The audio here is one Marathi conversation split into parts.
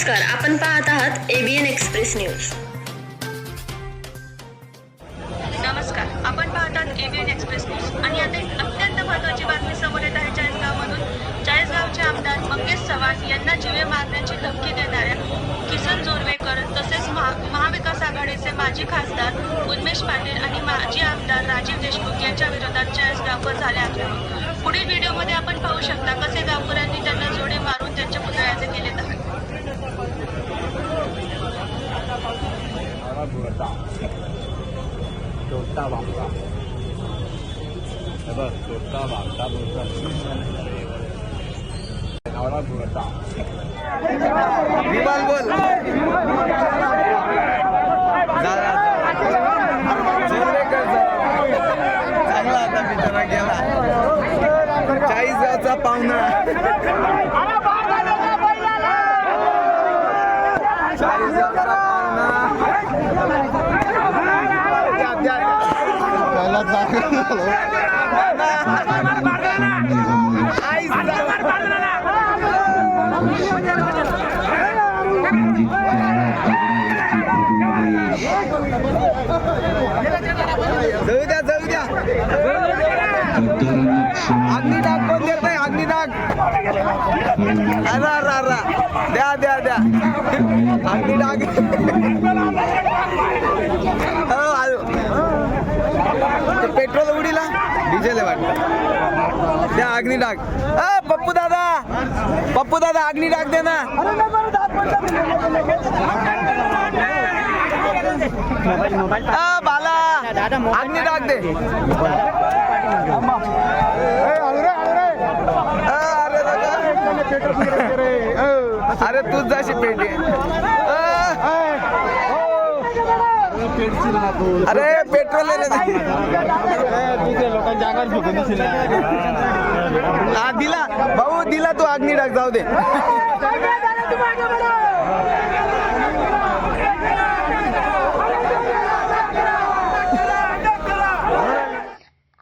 नमस्कार आपण पाहत आहात एबीएन एक्सप्रेस न्यूज नमस्कार आपण पाहतात एबीएन एक्सप्रेस न्यूज आणि आता एक अत्यंत महत्त्वाची बातमी समोर येत आहे चाळीसगावमधून. चाळीसगावचे आमदार मंगेश चव्हाण यांना जीवे मारण्याची धमकी देणाऱ्या किसन जोरवेकर तसेच महा महाविकास आघाडीचे माजी खासदार उन्मेश पाटील आणि माजी आमदार राजीव देशमुख यांच्या विरोधात चाळीसगावकर झाले आक्रमक छोटा बामटा हे बघ छोटा बामटा नवरा विमान बोल चांगला आता बिचारा गेला चाळीस गावचा पाहुणा. चाळीस गावचा पाहुणा द्या, द्या, द्या. आईस जाऊ द्या जाऊ द्या. अग्निडाग कोण देत नाही अग्निडाग अरा अरा अरा. द्या द्या द्या. अग्निडाग हो आलो ते पेट्रोल उडीला डिझेल वाटतं. द्या अग्निडाग अ पप्पू दादा. पप्पू दादा अग्निडाग दे ना. अ बाला. अग्निडाग दे. अ, अरे दादा. अरे तूच जाशी पेटी अरे पेट्रोल लोकांच्या हा दिला. भाऊ दिला तू अग्नी टाक जाऊ दे.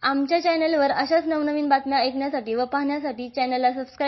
आमच्या चॅनलवर अशाच नवनवीन बातम्या ऐकण्यासाठी व पाहण्यासाठी चॅनलला सबस्क्राईब